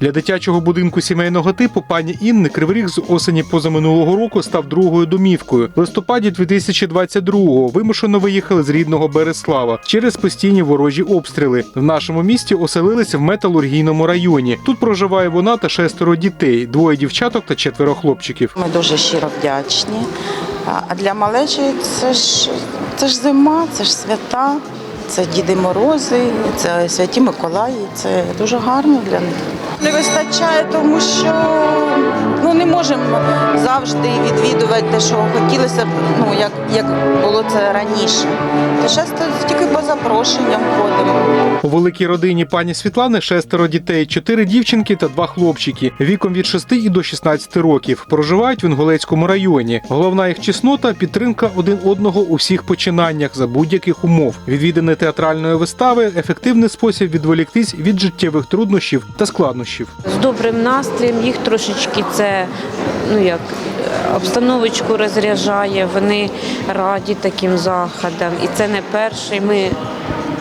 Для дитячого будинку сімейного типу пані Інни Кривий Ріг з осені позаминулого року став другою домівкою. В листопаді 2022-го вимушено виїхали з рідного Береслава через постійні ворожі обстріли. В нашому місті оселилися в металургійному районі. Тут проживає вона та шестеро дітей: двоє дівчаток та четверо хлопчиків. Ми дуже щиро вдячні. А для малечі це ж це ж зима, це ж свята, це Діди Морози, це святі Миколаї. Це дуже гарно для них. Не вистачає, тому що ну не можемо завжди відвідувати те, що хотілося б, ну як, як було це раніше. То часто тільки по запрошенням ходимо. У великій родині пані Світлани шестеро дітей, чотири дівчинки та два хлопчики віком від 6 і до 16 років. Проживають в Інгулецькому районі. Головна їх чеснота підтримка один одного у всіх починаннях за будь-яких умов. Відвідини театральної вистави ефективний спосіб відволіктись від життєвих труднощів та складнощів. з добрим настроєм. Їх трошечки це ну як обстановочку розряджає. Вони раді таким заходам. І це не перший. Ми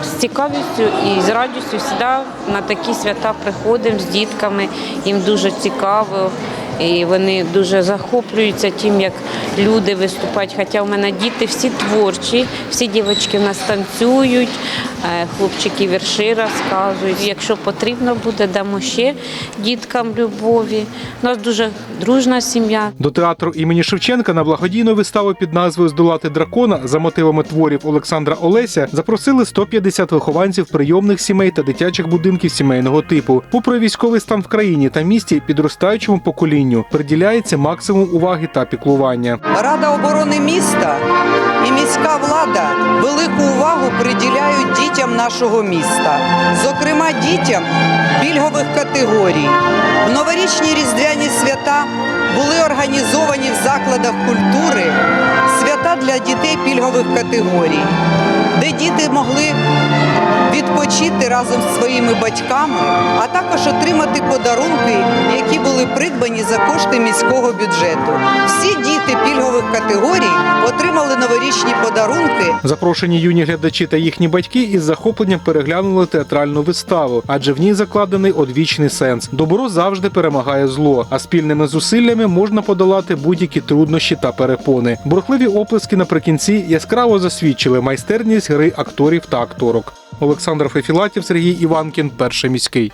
з цікавістю і з радістю завжди на такі свята приходимо з дітками. Їм дуже цікаво. І вони дуже захоплюються тим, як люди виступають. Хоча в мене діти всі творчі, всі дівчатки нас танцюють, е, хлопчики вірші розказують. Якщо потрібно буде, дамо ще діткам любові. У нас дуже дружна сім'я. До театру імені Шевченка на благодійну виставу під назвою Здолати дракона за мотивами творів Олександра Олеся запросили 150 вихованців прийомних сімей та дитячих будинків сімейного типу. Попри військовий стан в країні та місті, підростаючому поколінню приділяється максимум уваги та піклування. Рада оборони міста і міська влада велику увагу приділяють дітям нашого міста, зокрема дітям пільгових категорій. В новорічні різдвяні свята були організовані в закладах культури свята для дітей пільгових категорій, де діти могли відпочити разом з своїми батьками, а також отримати подарунки, які були придбані за кошти міського бюджету. Всі діти пільгових категорій отримали новорічні подарунки Запрошені юні глядачі та їхні батьки із захопленням переглянули театральну виставу, адже в ній закладений одвічний сенс. Добро завжди перемагає зло, а спільними зусиллями можна подолати будь-які труднощі та перепони. Бурхливі оплески наприкінці яскраво засвідчили майстерність гри акторів та акторок. Олександр Фефілатів, Сергій Іванкін, перший міський.